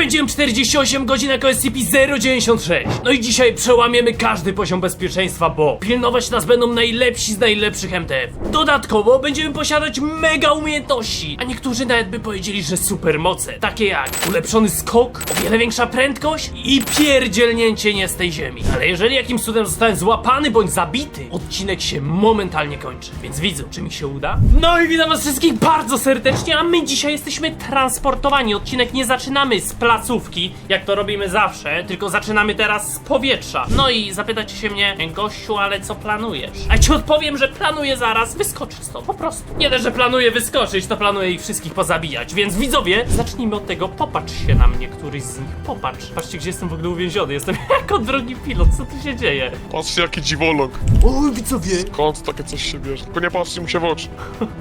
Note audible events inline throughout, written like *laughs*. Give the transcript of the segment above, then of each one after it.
Spędziłem 48 godzin jako SCP-096. No i dzisiaj przełamiemy każdy poziom bezpieczeństwa, bo pilnować nas będą najlepsi z najlepszych MTF. Dodatkowo będziemy posiadać mega umiejętności, a niektórzy nawet by powiedzieli, że supermoce. Takie jak ulepszony skok, o wiele większa prędkość i pierdzielnięcie nie z tej ziemi. Ale jeżeli jakimś cudem zostałem złapany bądź zabity, odcinek się momentalnie kończy. Więc widzą, czy mi się uda. No i witam was wszystkich bardzo serdecznie, a my dzisiaj jesteśmy transportowani. Odcinek nie zaczynamy z placówki, jak to robimy zawsze, tylko zaczynamy teraz z powietrza. No i zapytacie się mnie, gościu, ale co planujesz? A ci odpowiem, że planuję zaraz wyskoczyć stąd, po prostu. Nie dość, że planuję wyskoczyć, to planuję ich wszystkich pozabijać. Więc widzowie, zacznijmy od tego, popatrz się na mnie, któryś z nich, popatrz. Patrzcie, gdzie jestem w ogóle uwięziony, jestem *laughs* jako drogi pilot, co tu się dzieje? Patrzcie jaki dziwolog. Oj, widzowie, Skąd takie coś się bierze? Tylko nie patrzcie mu się w oczy.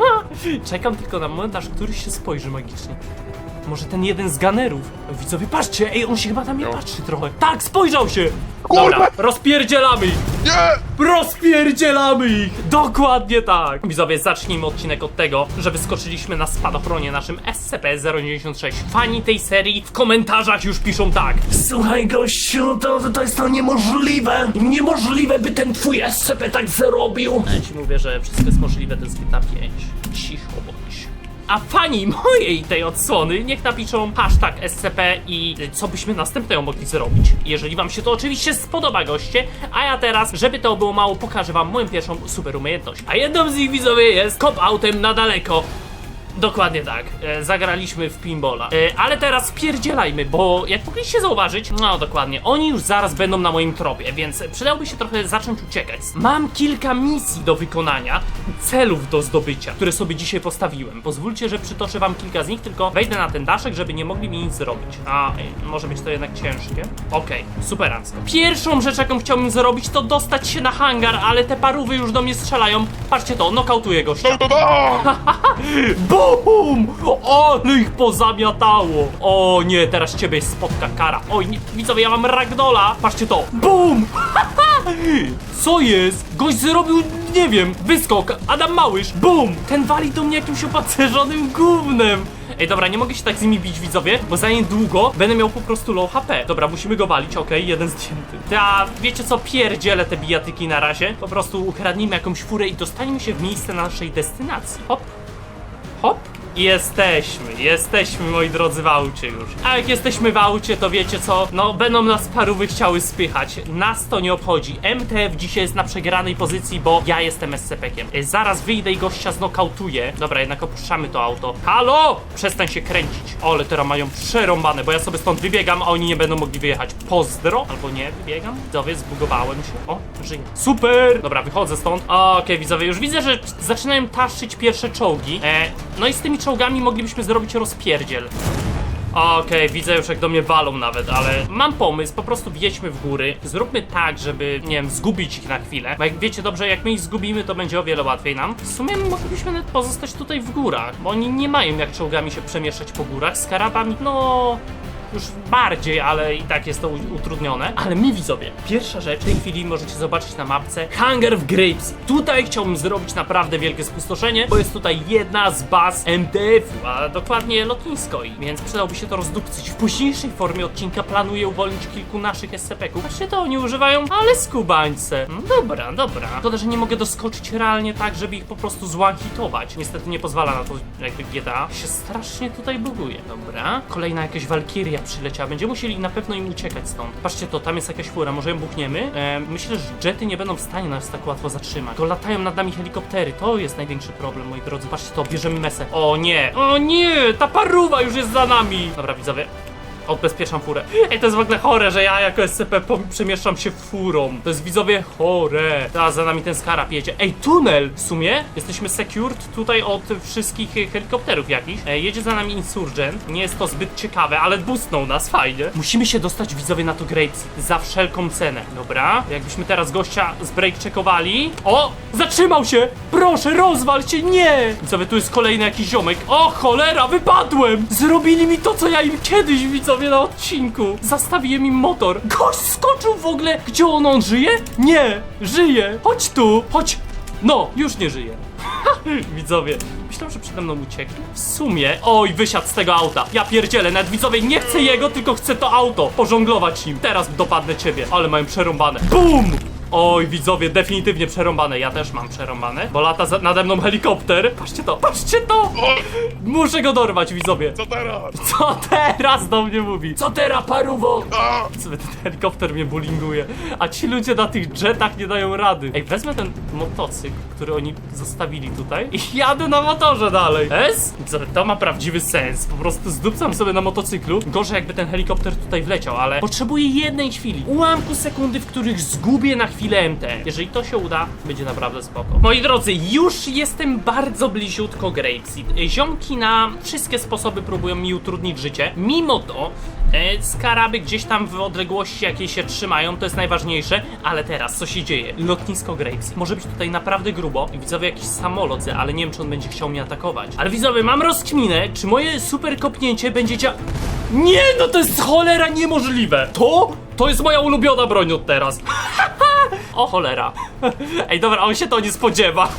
*laughs* Czekam tylko na moment, aż któryś się spojrzy magicznie. Może ten jeden z ganerów. Widzowie, patrzcie, ej, on się chyba na mnie No. patrzy trochę. Tak, spojrzał się! Dobra, rozpierdzielamy ich! Nie! Rozpierdzielamy ich! Dokładnie tak! Widzowie, zacznijmy odcinek od tego, że wyskoczyliśmy na spadochronie naszym SCP-096. Fani tej serii w komentarzach już piszą tak. Słuchaj gościu, to, to jest to niemożliwe! Niemożliwe, by ten twój SCP tak zarobił! Ja ci mówię, że wszystko jest możliwe, to jest GTA 5. A fani mojej tej odsłony niech napiszą hashtag SCP i co byśmy następnego mogli zrobić. Jeżeli wam się to oczywiście spodoba, goście, a ja teraz, żeby to było mało, pokażę wam moją pierwszą super umiejętność. A jedną z nich widzowie jest kop autem na daleko. Dokładnie tak, e, zagraliśmy w pinbola. E, ale teraz pierdzielajmy, bo jak mogliście zauważyć, no dokładnie, oni już zaraz będą na moim tropie, więc przydałoby się trochę zacząć uciekać. Mam kilka misji do wykonania, celów do zdobycia, które sobie dzisiaj postawiłem. Pozwólcie, że przytoczę wam kilka z nich, tylko wejdę na ten daszek, żeby nie mogli mi nic zrobić. A, ej, może być to jednak ciężkie. Okej, superancko. Pierwszą rzecz, jaką chciałbym zrobić, to dostać się na hangar, ale te parówy już do mnie strzelają. Patrzcie to, nokautuję gościa. No to da! *laughs* BUM! Ale ich pozamiatało! O nie, teraz ciebie spotka kara. Oj, nie, widzowie, ja mam ragdola. Patrzcie to. BUM! *laughs* Co jest? Gość zrobił, nie wiem, wyskok. Adam Małysz. BUM! Ten wali do mnie jakimś opancerzonym gównem. Ej, dobra, nie mogę się tak z nimi bić, widzowie, bo za niedługo będę miał po prostu low HP. Dobra, musimy go walić, okej, jeden zdjęty. Ja, wiecie co, pierdzielę te bijatyki na razie. Po prostu ukradnijmy jakąś furę i dostańmy się w miejsce naszej destynacji. Hop, Hop. Jesteśmy, jesteśmy moi drodzy w aucie już. A jak jesteśmy w aucie, to wiecie co? No, będą nas parówy chciały spychać. Nas to nie obchodzi. MTF dzisiaj jest na przegranej pozycji, bo ja jestem SCP-kiem. Y, Zaraz wyjdę i gościa znokautuję. Dobra, jednak opuszczamy to auto. Halo! Przestań się kręcić. O, ale teraz mają przerąbane, bo ja sobie stąd wybiegam, a oni nie będą mogli wyjechać. Pozdro? Albo nie, wybiegam? Widzowie, zbugowałem się. O, żyję. Super! Dobra, wychodzę stąd. Okej, widzowie, już widzę, że zaczynają taszyć pierwsze czołgi. E, no i z tymi czołgami moglibyśmy zrobić rozpierdziel. Okej, widzę już jak do mnie walą nawet, ale mam pomysł, po prostu wjedźmy w góry, zróbmy tak, żeby, nie wiem, zgubić ich na chwilę, bo jak wiecie dobrze, jak my ich zgubimy, to będzie o wiele łatwiej nam. W sumie moglibyśmy nawet pozostać tutaj w górach, bo oni nie mają jak czołgami się przemieszczać po górach, z karabami, no... Już bardziej, ale i tak jest to utrudnione. Ale my widzowie, pierwsza rzecz w tej chwili możecie zobaczyć na mapce Hangar w Grapes. Tutaj chciałbym zrobić naprawdę wielkie spustoszenie, bo jest tutaj jedna z baz MTF-u, a dokładnie lotnisko i więc przydałoby się to rozdupcyć. W późniejszej formie odcinka planuję uwolnić kilku naszych SCP-ków. Patrzcie to, oni używają, ale skubańce. No dobra, dobra. Szkoda, że nie mogę doskoczyć realnie tak, żeby ich po prostu złanhitować. Niestety nie pozwala na to jakby GTA. Się strasznie tutaj buguje. Dobra. Kolejna jakaś walkiria przyleciała. Będziemy musieli na pewno im uciekać stąd. Patrzcie to, tam jest jakaś fura, może ją buchniemy? E, myślę, że jety nie będą w stanie nas tak łatwo zatrzymać. To latają nad nami helikoptery, to jest największy problem, moi drodzy. Patrzcie to, bierzemy mesę. O nie, o nie, ta paruwa już jest za nami. Dobra, widzowie, Odbezpieczam furę. Ej, to jest w ogóle chore, że ja jako SCP przemieszczam się furą. To jest widzowie chore. Teraz za nami ten skarab jedzie. Ej, tunel! W sumie jesteśmy secured tutaj od wszystkich helikopterów jakichś. E, jedzie za nami Insurgent. Nie jest to zbyt ciekawe, ale boostnął nas, fajnie. Musimy się dostać widzowie na to Grapes za wszelką cenę. Dobra, jakbyśmy teraz gościa z break checkowali. O! Zatrzymał się! Proszę, rozwal się! Nie! Widzowie, tu jest kolejny jakiś ziomek. O, cholera, wypadłem! Zrobili mi to, co ja im kiedyś, widzowie, na odcinku. Zastawiłem im motor. Gość skoczył w ogóle. Gdzie on, on żyje? Nie, żyje. Chodź tu, chodź. No, już nie żyje. Widzowie, myślałem, że przede mną uciekli. W sumie, oj, wysiadł z tego auta. Ja pierdzielę, nawet widzowie, nie chcę jego, tylko chcę to auto. Pożonglować nim. Teraz dopadnę ciebie, ale mają przerąbane. BUM! Oj, widzowie, definitywnie przerąbane. Ja też mam przerąbane, bo lata za, nade mną helikopter. Patrzcie to, patrzcie to! Muszę go dorwać, widzowie. Co teraz? Co teraz do mnie mówi? Co teraz, paruwo? A! Sobie ten helikopter mnie bullyinguje, a ci ludzie na tych jetach nie dają rady. Ej, wezmę ten motocykl, który oni zostawili tutaj i jadę na motorze dalej. Es? Co, to ma prawdziwy sens. Po prostu zdupcam sobie na motocyklu. Gorzej jakby ten helikopter tutaj wleciał, ale potrzebuję jednej chwili. Ułamku sekundy, w których zgubię na chwilę MT. Jeżeli to się uda, będzie naprawdę spoko. Moi drodzy, już jestem bardzo bliziutko Grapeseed. Ziomki na wszystkie sposoby próbują mi utrudnić życie. Mimo to e, skaraby gdzieś tam w odległości jakiej się trzymają, to jest najważniejsze. Ale teraz, co się dzieje? Lotnisko Grapeseed. Może być tutaj naprawdę grubo. Widzowie jakiś samolot, ale nie wiem, czy on będzie chciał mnie atakować. Ale widzowie, mam rozkminę, czy moje super kopnięcie będzie dzia... Nie, no to jest cholera niemożliwe. To? To jest moja ulubiona broń od teraz. *laughs* O cholera. Ej, dobra, on się to nie spodziewa.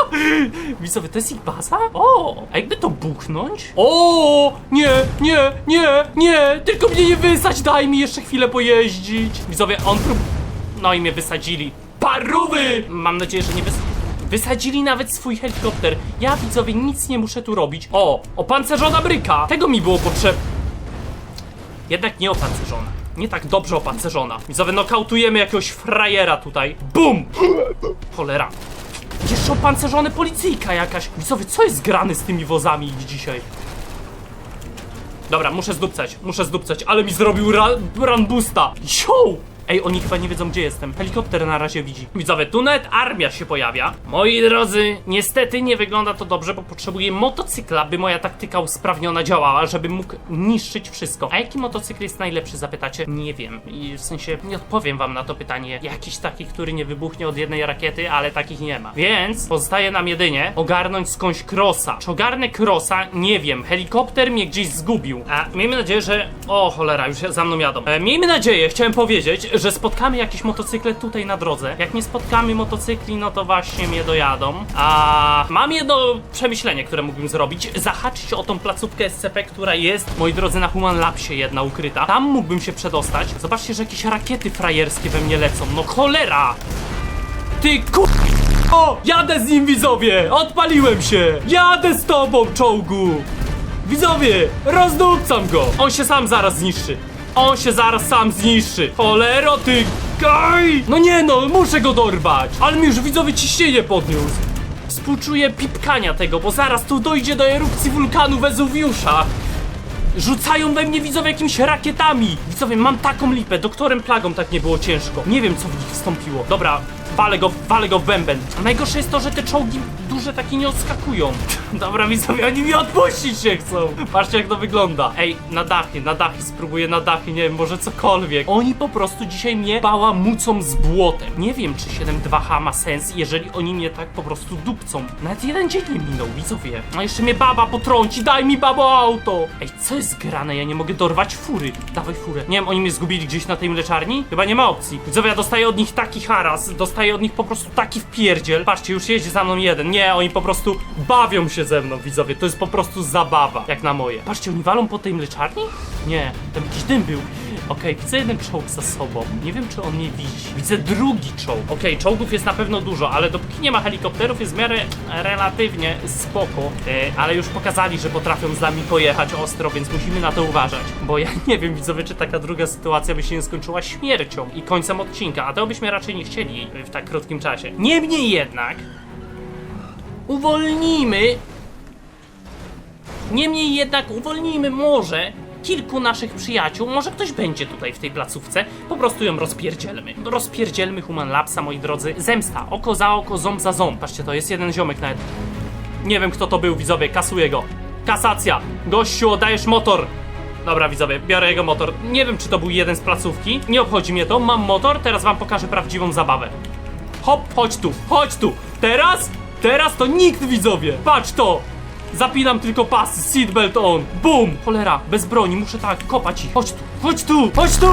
*laughs* Widzowie, to jest ich baza? O, a jakby to buchnąć? O, nie, nie, nie, nie, tylko mnie nie wysać, daj mi jeszcze chwilę pojeździć. Widzowie, on prób... No i mnie wysadzili. Parówy! Mam nadzieję, że nie wys... Wysadzili nawet swój helikopter. Ja, widzowie, nic nie muszę tu robić. O, opancerzona bryka. Tego mi było potrzebne. Jednak nie opancerzona. Nie tak dobrze opancerzona. Widzowie, nokautujemy jakiegoś frajera tutaj. BUM! Cholera. Jeszcze opancerzony policyjka jakaś. Widzowie, co jest grane z tymi wozami dzisiaj? Dobra, muszę zdupcać, muszę zdupcać, ale mi zrobił ra run boosta. Yo! Ej, oni chyba nie wiedzą gdzie jestem. Helikopter na razie widzi. Widzowie, tu nawet armia się pojawia. Moi drodzy, niestety nie wygląda to dobrze, bo potrzebuję motocykla, by moja taktyka usprawniona działała, żeby mógł niszczyć wszystko. A jaki motocykl jest najlepszy, zapytacie? Nie wiem. I w sensie nie odpowiem wam na to pytanie. Jakiś taki, który nie wybuchnie od jednej rakiety, ale takich nie ma. Więc pozostaje nam jedynie ogarnąć skądś crossa. Czy ogarnę crossa? Nie wiem. Helikopter mnie gdzieś zgubił. A miejmy nadzieję, że... O cholera, już za mną jadą. E, miejmy nadzieję, chciałem powiedzieć, że spotkamy jakieś motocykle tutaj na drodze. Jak nie spotkamy motocykli, no to właśnie mnie dojadą. A mam jedno przemyślenie, które mógłbym zrobić. Zahaczyć o tą placówkę SCP, która jest, moi drodzy, na Human Labsie jedna ukryta. Tam mógłbym się przedostać. Zobaczcie, że jakieś rakiety frajerskie we mnie lecą. No cholera! Ty ku... O! Jadę z nim, widzowie! Odpaliłem się! Jadę z tobą, czołgu! Widzowie, rozdupcam go! On się sam zaraz zniszczy. On się zaraz sam zniszczy. Cholero, ty gaj! No nie no, muszę go dorwać! Ale mi już widzowie ciśnienie podniósł. Współczuję pipkania tego, bo zaraz tu dojdzie do erupcji wulkanu Wezuwiusza. Rzucają we mnie widzowie jakimiś rakietami. Widzowie, mam taką lipę, doktorem plagą tak nie było ciężko. Nie wiem co w nich wstąpiło. Dobra, walę go, walę go w bęben. A najgorsze jest to, że te czołgi duże takie nie odskakują. *laughs* Dobra, widzowie, oni mi odpuścić się chcą. Patrzcie jak to wygląda. Ej, na dachy, na dachy, spróbuję na dachy, nie wiem, może cokolwiek. Oni po prostu dzisiaj mnie bałamucą z błotem. Nie wiem, czy 7.2H ma sens, jeżeli oni mnie tak po prostu dupcą. Nawet jeden dzień nie minął, widzowie. A jeszcze mnie baba potrąci, daj mi babo auto. Ej, co jest grane? Ja nie mogę dorwać fury. Dawaj furę. Nie wiem, oni mnie zgubili gdzieś na tej mleczarni? Chyba nie ma opcji. Widzowie, ja dostaję od nich taki haras, dostaję od nich po prostu taki wpierdziel. Patrzcie, już jeździ za mną jeden. Nie, oni po prostu bawią się ze mną, widzowie. To jest po prostu zabawa, jak na moje. Patrzcie, oni walą po tej mleczarni? Nie, tam jakiś dym był. Okej, widzę jeden czołg za sobą. Nie wiem, czy on mnie widzi. Widzę drugi czołg. Okej, czołgów jest na pewno dużo, ale dopóki nie ma helikopterów, jest w miarę relatywnie spoko. E, ale już pokazali, że potrafią z nami pojechać ostro, więc musimy na to uważać. Bo ja *laughs* nie wiem, widzowie, czy taka druga sytuacja by się nie skończyła śmiercią i końcem odcinka, a to byśmy raczej nie chcieli w tak krótkim czasie. Niemniej jednak, uwolnijmy Niemniej jednak uwolnijmy może kilku naszych przyjaciół. Może ktoś będzie tutaj w tej placówce. Po prostu ją rozpierdzielmy. Rozpierdzielmy Human Labsa, moi drodzy. Zemsta. Oko za oko, ząb za ząb. Patrzcie, to jest jeden ziomek nawet. Nie wiem kto to był, widzowie. Kasuję go. Kasacja. Gościu, oddajesz motor. Dobra, widzowie, biorę jego motor. Nie wiem, czy to był jeden z placówki. Nie obchodzi mnie to. Mam motor, teraz wam pokażę prawdziwą zabawę. Hop, chodź tu, chodź tu. Teraz? Teraz to nikt, widzowie. Patrz to. Zapinam tylko pasy, seatbelt on. Bum! Cholera, bez broni, muszę tak, kopać ich. Chodź tu, chodź tu, chodź tu!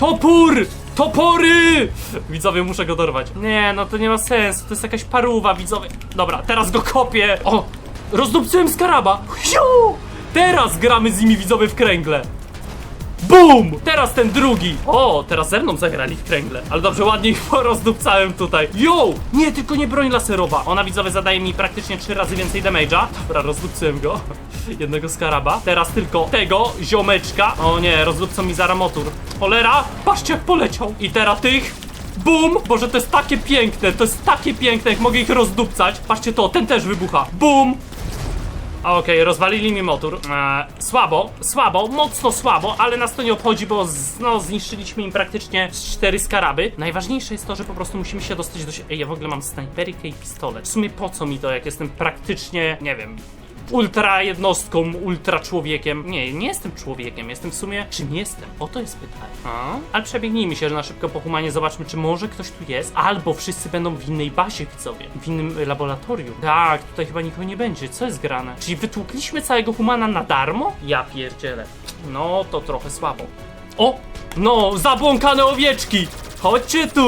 Topór! Topory! Widzowie, muszę go dorwać. Nie, no to nie ma sensu, to jest jakaś paruwa, widzowie. Dobra, teraz go kopię. O! Rozdupcyłem skaraba. Hiu! Teraz gramy z nimi widzowie w kręgle. BUM! Teraz ten drugi! O, teraz ze mną zagrali w kręgle. Ale dobrze, ładnie ich *laughs* porozdupcałem tutaj. Yo! Nie, tylko nie broń laserowa. Ona widzowie zadaje mi praktycznie trzy razy więcej damage'a. Dobra, rozdupcyłem go. *laughs* Jednego skaraba. Teraz tylko tego ziomeczka. O nie, rozdupcą mi zara motor. Cholera! Patrzcie jak poleciał. I teraz tych. Bum! Boże, to jest takie piękne, to jest takie piękne, jak mogę ich rozdupcać. Patrzcie to, ten też wybucha. Bum! Okej, rozwalili mi motor. Eee, słabo, słabo, mocno słabo, ale nas to nie obchodzi, bo z, no, zniszczyliśmy im praktycznie cztery skaraby. Najważniejsze jest to, że po prostu musimy się dostać do. Ej, ja w ogóle mam snajperykę i pistolet. W sumie po co mi to, jak jestem praktycznie, nie wiem, ultra jednostką, ultra człowiekiem. Nie, nie jestem człowiekiem, jestem w sumie. Czym jestem? Oto jest pytanie. A? Ale przebiegnijmy się na szybko po humanie, zobaczmy, czy może ktoś tu jest, albo wszyscy będą w innej bazie widzowie, w innym laboratorium. Tak, tutaj chyba nikogo nie będzie. Co jest grane? Czyli wytłukliśmy całego humana na darmo? Ja pierdzielę. No, to trochę słabo. O! No, zabłąkane owieczki! Chodźcie tu!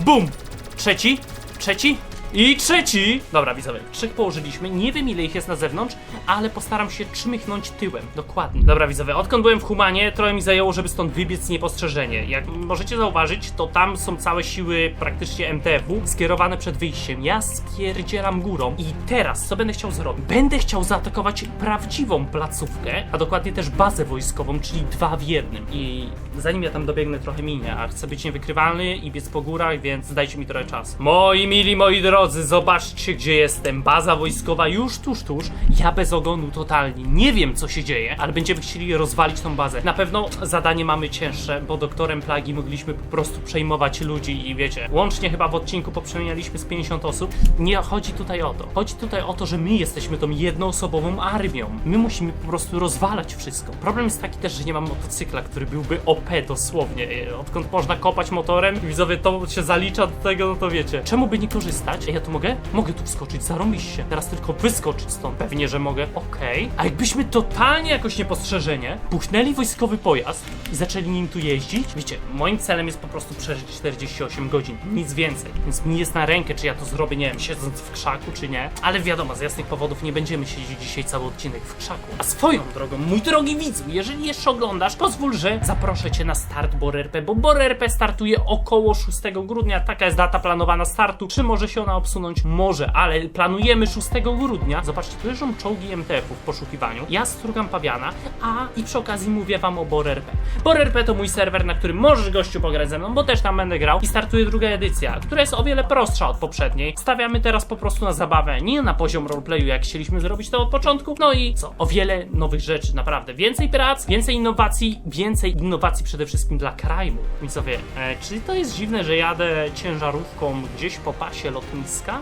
Bum! Trzeci? Trzeci? I trzeci! Dobra, widzowie, trzech położyliśmy. Nie wiem ile ich jest na zewnątrz, ale postaram się czmychnąć tyłem. Dokładnie. Dobra, widzowie, odkąd byłem w Humanie, trochę mi zajęło, żeby stąd wybiec niepostrzeżenie. Jak możecie zauważyć, to tam są całe siły praktycznie MTF-u skierowane przed wyjściem. Ja spierdzielam górą i teraz co będę chciał zrobić? Będę chciał zaatakować prawdziwą placówkę, a dokładnie też bazę wojskową, czyli dwa w jednym. I zanim ja tam dobiegnę trochę minie, a chcę być niewykrywalny i biec po górach, więc dajcie mi trochę czasu. Moi mili, moi drodzy, zobaczcie gdzie jestem. Baza wojskowa już tuż, tuż. Ja bez ogonu totalnie. Nie wiem co się dzieje, ale będziemy chcieli rozwalić tą bazę. Na pewno zadanie mamy cięższe, bo doktorem plagi mogliśmy po prostu przejmować ludzi i wiecie, łącznie chyba w odcinku poprzemienialiśmy z 50 osób. Nie chodzi tutaj o to. Chodzi tutaj o to, że my jesteśmy tą jednoosobową armią. My musimy po prostu rozwalać wszystko. Problem jest taki też, że nie mam motocykla, który byłby OP dosłownie. Odkąd można kopać motorem, widzowie, to się zalicza do tego, no to wiecie. Czemu by nie korzystać? Ej, ja tu mogę? Mogę tu wskoczyć, zarąbiście. Teraz tylko wyskoczyć stąd. Pewnie, że mogę. Okej. A jakbyśmy totalnie jakoś niepostrzeżenie puchnęli wojskowy pojazd i zaczęli nim tu jeździć? Wiecie, moim celem jest po prostu przeżyć 48 godzin. Nic więcej. Więc mi jest na rękę, czy ja to zrobię, nie wiem, siedząc w krzaku, czy nie. Ale wiadomo, z jasnych powodów nie będziemy siedzieć dzisiaj cały odcinek w krzaku. A swoją drogą, mój drogi widzu, jeżeli jeszcze oglądasz, pozwól, że zaproszę cię na start BorRP, bo BorRP startuje około 6 grudnia. Taka jest data planowana startu. Czy może się ona obsunąć? Może, ale planujemy 6 grudnia. Zobaczcie, tu leżą czołgi MTF-u w poszukiwaniu. Ja strugam pawiana, a i przy okazji mówię wam o BorRP. BorRP to mój serwer, na którym możesz gościu pograć ze mną, bo też tam będę grał. I startuje druga edycja, która jest o wiele prostsza od poprzedniej. Stawiamy teraz po prostu na zabawę, nie na poziom roleplayu, jak chcieliśmy zrobić to od początku. No i co? O wiele nowych rzeczy, naprawdę. Więcej prac, więcej innowacji, więcej innowacji przede wszystkim dla kraju. Widzowie, e, czy to jest dziwne, że jadę ciężarówką gdzieś po pasie lotniska?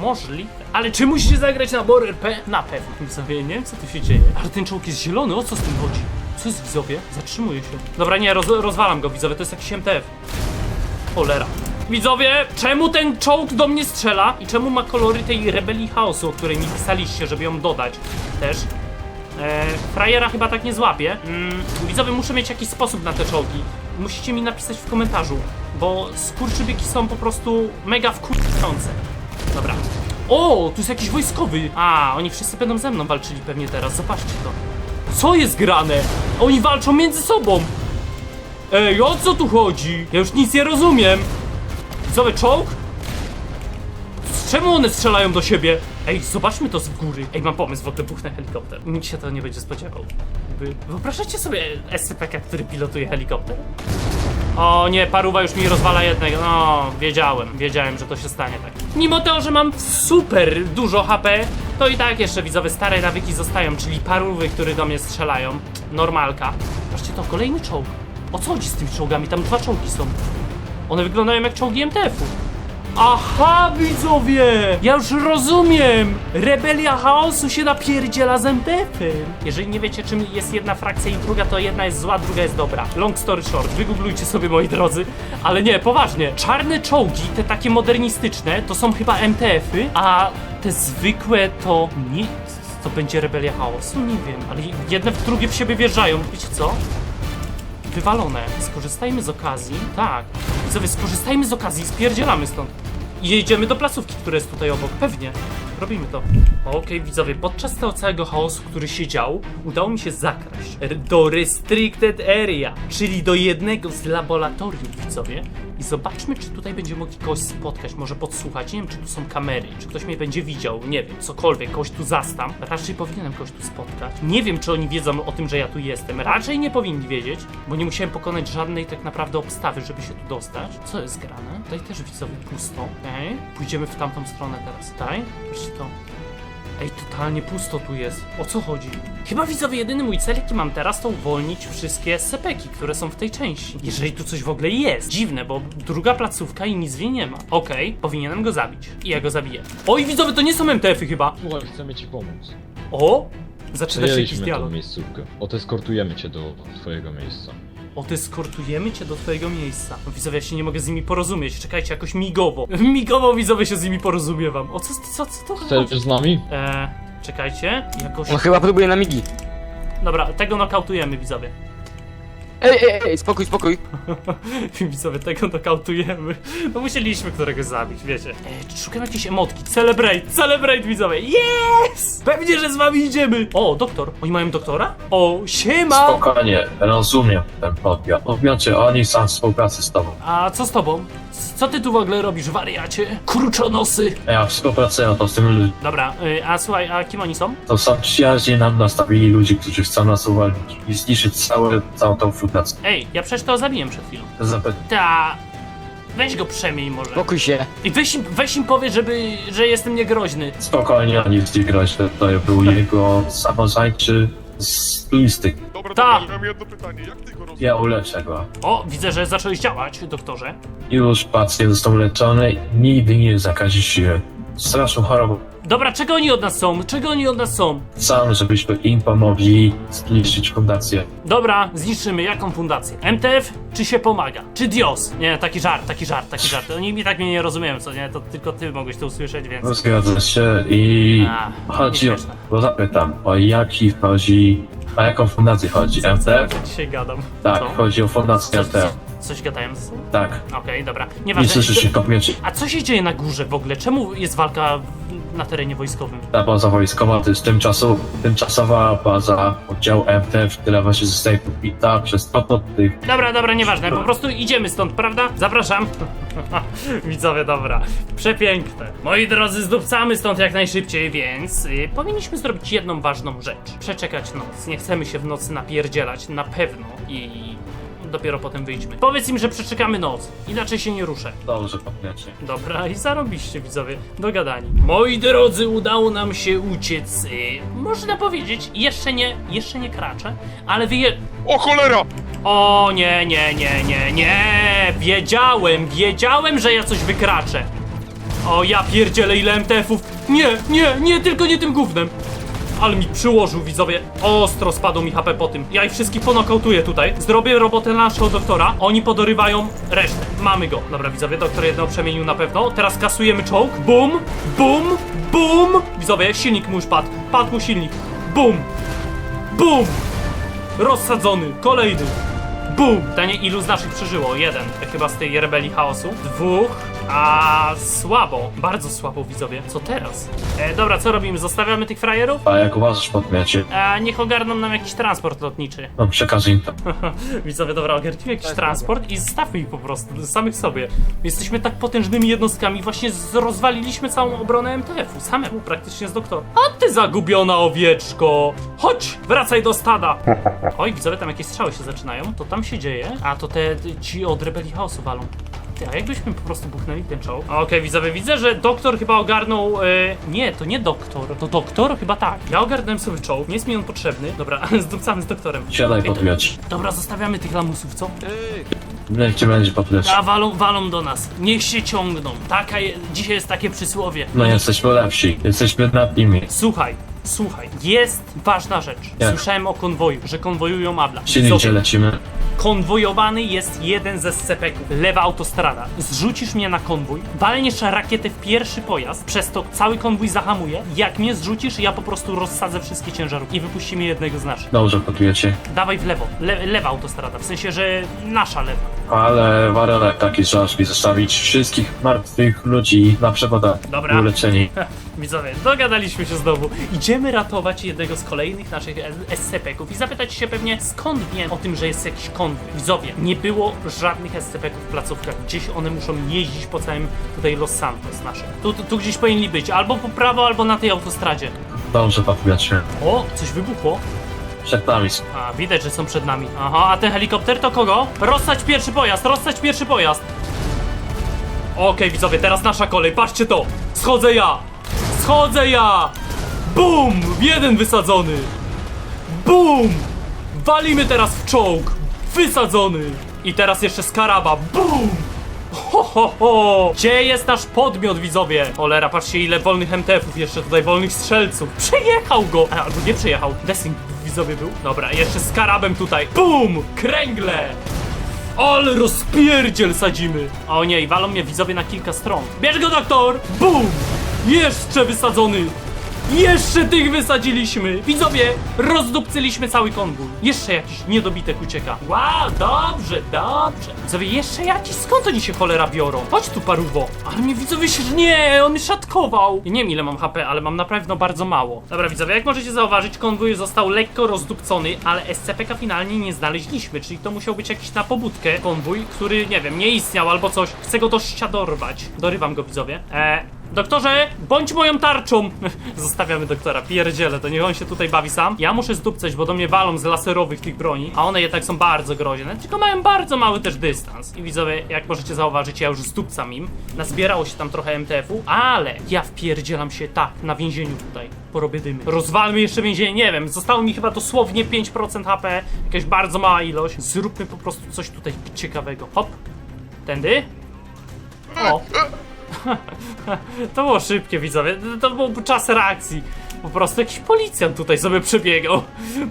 Możliwe. Ale czy musicie zagrać na BorRP? Na pewno. Widzowie, nie wiem co tu się dzieje. Ale ten czołg jest zielony, o co z tym chodzi? Co jest widzowie? Zatrzymuje się. Dobra, nie, roz, rozwalam go widzowie, to jest jakiś MTF. Cholera. Widzowie, czemu ten czołg do mnie strzela? I czemu ma kolory tej rebelii chaosu, o której mi pisaliście, żeby ją dodać? Też. Eee, frajera chyba tak nie złapie. Mm, widzowie, muszę mieć jakiś sposób na te czołgi. Musicie mi napisać w komentarzu, bo skurczybyki są po prostu mega wkurzające. Dobra. O, tu jest jakiś wojskowy. A, oni wszyscy będą ze mną walczyli pewnie teraz. Zobaczcie to. Co jest grane? Oni walczą między sobą. Ej, o co tu chodzi? Ja już nic nie rozumiem. Widzowie, czołg? Czemu one strzelają do siebie? Ej, zobaczmy to z góry. Ej, mam pomysł, bo wybuchnę helikopter. Nikt się to nie będzie spodziewał. Wy wyobrażacie sobie SCP-ka, który pilotuje helikopter? O nie, paruwa już mi rozwala jednego. No, wiedziałem, wiedziałem, że to się stanie tak. Mimo to, że mam super dużo HP, to i tak jeszcze widzowie stare nawyki zostają, czyli parówy, które do mnie strzelają. Normalka. Patrzcie to, kolejny czołg. O co chodzi z tymi czołgami? Tam dwa czołgi są. One wyglądają jak czołgi MTF-u. Aha, widzowie! Ja już rozumiem! Rebelia chaosu się napierdziela z MTF-em. Jeżeli nie wiecie, czym jest jedna frakcja i druga, to jedna jest zła, druga jest dobra. Long story short, wygooglujcie sobie, moi drodzy. Ale nie, poważnie. Czarne czołgi, te takie modernistyczne, to są chyba MTF-y, a te zwykłe to nie... To będzie rebelia chaosu? Nie wiem, ale jedne w drugie w siebie wjeżdżają. Wiecie co? Wywalone. Skorzystajmy z okazji. Tak. Widzowie, skorzystajmy z okazji i spierdzielamy stąd. Jedziemy do placówki, która jest tutaj obok. Pewnie. Robimy to. Okej, widzowie, podczas tego całego chaosu, który się dział, udało mi się zakraść do Restricted Area, czyli do jednego z laboratoriów, widzowie. I zobaczmy, czy tutaj będziemy mogli kogoś spotkać, może podsłuchać. Nie wiem, czy tu są kamery, czy ktoś mnie będzie widział, nie wiem, cokolwiek, kogoś tu zastam. Raczej powinienem kogoś tu spotkać. Nie wiem, czy oni wiedzą o tym, że ja tu jestem. Raczej nie powinni wiedzieć, bo nie musiałem pokonać żadnej tak naprawdę obstawy, żeby się tu dostać. Co jest grane? Tutaj też widzowie pusto. Okej, pójdziemy w tamtą stronę teraz. Tutaj? Patrzcie to. Ej, totalnie pusto tu jest. O co chodzi? Chyba widzowie, jedyny mój cel, jaki mam teraz, to uwolnić wszystkie sepeki, które są w tej części. Jeżeli tu coś w ogóle jest. Dziwne, bo druga placówka i nic w niej nie ma. Okej, powinienem go zabić. I ja go zabiję. Oj, widzowie, to nie są MTF-y chyba. Słuchaj, chcemy ci pomóc. O! Zaczyna się jakiś Przejęliśmy tą dialog. miejscówkę. Oteskortujemy cię do twojego miejsca. Oteskortujemy cię do twojego miejsca. No, widzowie, ja się nie mogę z nimi porozumieć. Czekajcie, jakoś migowo. *laughs* Migowo, widzowie, się z nimi porozumiewam. O, co, co, co to Chcesz z nami? Eee, czekajcie, jakoś... On chyba próbuje na migi. Dobra, tego nokautujemy, widzowie. Ej, ej, ej, spokój, spokój. *laughs* Widzowie, tego nokautujemy. No musieliśmy któregoś zabić, wiecie. Ej, czy szukam jakiejś emotki? Celebrate, celebrate, widzowie. Yes! Pewnie, że z wami idziemy. O, doktor. Oni mają doktora? O, siema! Spokojnie, rozumiem ten podmiot. Podmiocie, oni są w współpracy z tobą. A co z tobą? Co ty tu w ogóle robisz, wariacie? Kruczonosy. Ja współpracuję to z tym ludźmi. Dobra, y, a słuchaj, a kim oni są? To są przyjaźni nam nastawili ludzi, którzy chcą nas uwolnić i zniszczyć całe, całą tą fundację. Ej, ja przecież to zabiłem przed chwilą. Zapewne. Ta... Weź go przemiej może. Spokój się. I weź im, weź im powiedz, żeby, że jestem niegroźny. Spokojnie, oni w groźne. To był jego samozwańczy z listy. Dobra, Ta. dobra, mam jedno pytanie. Jak ty go rozumiesz? Ja uleczę go. O, widzę, że zacząłeś działać, doktorze. Już pacjent został leczony, nigdy nie zakazi się straszną chorobą. Dobra, czego oni od nas są? Czego oni od nas są? Chcę, żebyśmy im pomogli zniszczyć fundację. Dobra, zniszczymy jaką fundację? MTF czy się pomaga? Czy Dios? Nie, taki żart, taki żart, taki żart. Oni mi tak mnie nie rozumieją, co nie? To tylko ty mogłeś to usłyszeć, więc... No, Zgadza się i A, chodzi o, nieśmieszne. bo zapytam, o jaki chodzi, o jaką fundację chodzi? MTF? Dzisiaj gadam? Tak, Co? chodzi o fundację MTF. Coś ze sobą? Tak. Okej, dobra. Nie Nieważne. słyszysz się kobiecie. A co się dzieje na górze w ogóle? Czemu jest walka na terenie wojskowym? Ta baza wojskowa to jest tymczasu, tymczasowa baza oddziału MTF, która właśnie zostaje podbita przez pod tych. Dobra, dobra, nieważne, po prostu idziemy stąd, prawda? Zapraszam. *laughs* Widzowie, dobra. Przepiękne. Moi drodzy, zdupcamy stąd jak najszybciej, więc y, powinniśmy zrobić jedną ważną rzecz. Przeczekać noc. Nie chcemy się w nocy napierdzielać, na pewno. I dopiero potem wyjdźmy. Powiedz im, że przeczekamy noc. Inaczej się nie ruszę. Dobrze, podmiecie. Dobra, i zarobiście, widzowie. Dogadani. Moi drodzy, udało nam się uciec. Y, można powiedzieć, jeszcze nie, jeszcze nie kraczę, ale wyje... O cholera! O nie, nie, nie, nie, nie! Wiedziałem, wiedziałem, że ja coś wykraczę! O ja pierdzielę ile MTF-ów! Nie, nie, nie, tylko nie tym gównem! Ale mi przyłożył widzowie. Ostro spadł mi HP po tym. Ja ich wszystkich ponokautuję tutaj. Zrobię robotę naszego doktora. Oni podorywają resztę. Mamy go. Dobra widzowie, doktor jedno przemienił na pewno. Teraz kasujemy czołg. Bum, bum, bum. Widzowie, silnik mu już padł. Padł mu silnik. Bum, bum. Rozsadzony. Kolejny. Bum! Pytanie, ilu z naszych przeżyło? Jeden, chyba z tej rebelii chaosu. Dwóch, a słabo. Bardzo słabo, widzowie. Co teraz? E, dobra, co robimy? Zostawiamy tych frajerów? A jak uważasz, podmiecie? A niech ogarną nam jakiś transport lotniczy. No przekaż im to. *laughs* Widzowie, dobra, ogarnijmy jakiś transport i zostawmy ich po prostu, samych sobie. Jesteśmy tak potężnymi jednostkami, właśnie z- rozwaliliśmy całą obronę MTF-u, samemu praktycznie z doktora. A ty zagubiona owieczko! Chodź, wracaj do stada! *laughs* Oj, widzowie, tam jakieś strzały się zaczynają, to tam się dzieje. A, to te, ci od rebelii chaosu walą. Ty, a jakbyśmy po prostu buchnęli ten czołg? Okej, widzowie, widzę, że doktor chyba ogarnął... E, nie, to nie doktor, to doktor? Chyba tak. Ja ogarnąłem sobie czołg, nie jest mi on potrzebny. Dobra, *laughs* zdupcamy z doktorem. Siadaj, podmiocie. Dobra, zostawiamy tych lamusów, co? Niech cię będzie podmiecie. A walą, walą do nas. Niech się ciągną. Taka je, dzisiaj jest takie przysłowie. No jesteśmy lepsi, jesteśmy nad nimi. Słuchaj, słuchaj, jest ważna rzecz. Jak? Słyszałem o konwoju, że konwojują Abla. Gdzie lecimy. Konwojowany jest jeden ze scepeków. Lewa autostrada. Zrzucisz mnie na konwój, walniesz rakietę w pierwszy pojazd, przez to cały konwój zahamuje. Jak mnie zrzucisz, ja po prostu rozsadzę wszystkie ciężarówki i wypuścimy jednego z naszych. Dobrze, gotujecie. Dawaj w lewo. Le lewa autostrada. W sensie, że nasza lewa. Ale warunek taki, że aż mi zostawić wszystkich martwych ludzi na przewodach. Dobra. Uleczeni. *laughs* Widzowie, dogadaliśmy się znowu. Idziemy ratować jednego z kolejnych naszych SCP-ków i zapytać się pewnie skąd wiem o tym, że jest jakiś konwój. Widzowie, nie było żadnych SCP-ków w placówkach. Gdzieś one muszą jeździć po całym tutaj Los Santos naszym. Tu, tu, tu gdzieś powinni być, albo po prawo, albo na tej autostradzie. Dobrze, patrujecie. O, coś wybuchło. Przed nami. A, widać, że są przed nami. Aha, a ten helikopter to kogo? Rozstać pierwszy pojazd, rozstać pierwszy pojazd. Okej, widzowie, teraz nasza kolej, patrzcie to. Schodzę ja. Schodzę ja. Bum! Jeden wysadzony. Bum! Walimy teraz w czołg. Wysadzony. I teraz jeszcze skaraba. Bum! Ho, ho, ho! Gdzie jest nasz podmiot, widzowie? Cholera, patrzcie ile wolnych MTF-ów, jeszcze tutaj wolnych strzelców. Przejechał go! A, albo nie przejechał. Desing, widzowie był. Dobra, jeszcze z karabem tutaj. Bum! Kręgle! Ale rozpierdziel sadzimy! O nie, i walą mnie widzowie na kilka stron. Bierz go, doktor! Bum! Jeszcze wysadzony! Jeszcze tych wysadziliśmy! Widzowie, rozdupcyliśmy cały konwój. Jeszcze jakiś niedobitek ucieka. Wow, dobrze, dobrze. Widzowie, jeszcze jakiś? Skąd oni się cholera biorą? Chodź tu, paruwo. Ale mnie widzowie się... Nie, on szatkował. Nie wiem, ile mam HP, ale mam na pewno bardzo mało. Dobra, widzowie, jak możecie zauważyć, konwój został lekko rozdupcony, ale SCP-ka finalnie nie znaleźliśmy, czyli to musiał być jakiś na pobudkę konwój, który, nie wiem, nie istniał albo coś. Chcę go do dorwać. Dorywam go, widzowie. Eee... Doktorze, bądź moją tarczą! *laughs* Zostawiamy doktora, pierdziele, to niech on się tutaj bawi sam. Ja muszę zdupcać, bo do mnie walą z laserowych tych broni, a one jednak są bardzo groźne, tylko mają bardzo mały też dystans. I widzowie, jak możecie zauważyć, ja już zdupcam im. Nazbierało się tam trochę MTF-u, ale ja wpierdzielam się tak, na więzieniu tutaj. Porobię dymy. Rozwalmy jeszcze więzienie, nie wiem, zostało mi chyba dosłownie 5% HP, jakaś bardzo mała ilość. Zróbmy po prostu coś tutaj ciekawego. Hop, tędy. O, *laughs* to było szybkie, widzowie. To był czas reakcji. Po prostu jakiś policjant tutaj sobie przebiegał.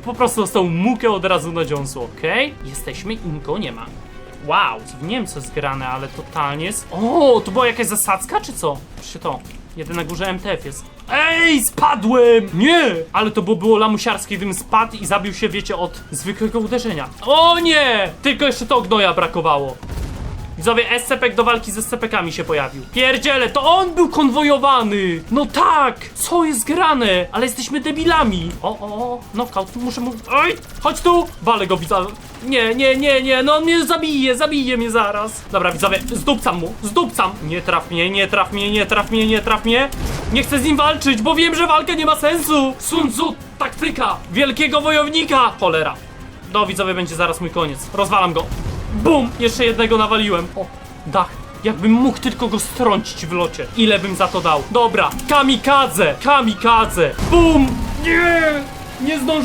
Po prostu dostał mukę od razu na dziąsło, okej? Jesteśmy i nikogo nie ma. Wow, w Niemcy jest grane, ale totalnie jest... O, to była jakaś zasadzka, czy co? Patrzcie to. Jeden na górze MTF jest. Ej, spadłem! Nie! Ale to było, było lamusiarskie, gdybym spadł i zabił się, wiecie, od zwykłego uderzenia. O nie! Tylko jeszcze to gnoja brakowało. Widzowie, SCP do walki ze SCP-kami się pojawił. Pierdziele, to on był konwojowany! No tak! Co jest grane? Ale jesteśmy debilami! O, o, o, knockout, muszę mu... Oj! Chodź tu! Walę go, widzowie. Nie, nie, nie, nie, no on mnie zabije, zabije mnie zaraz. Dobra, widzowie, zdupcam mu, zdupcam. Nie traf mnie, nie traf mnie, nie traf mnie, nie traf mnie. Nie chcę z nim walczyć, bo wiem, że walka nie ma sensu. Sun Tzu, taktyka wielkiego wojownika. Cholera. No, widzowie, będzie zaraz mój koniec. Rozwalam go. Bum! Jeszcze jednego nawaliłem. O, dach. Jakbym mógł tylko go strącić w locie. Ile bym za to dał? Dobra, kamikadze! Kamikadze! Bum! Nie! Nie zdążyłem.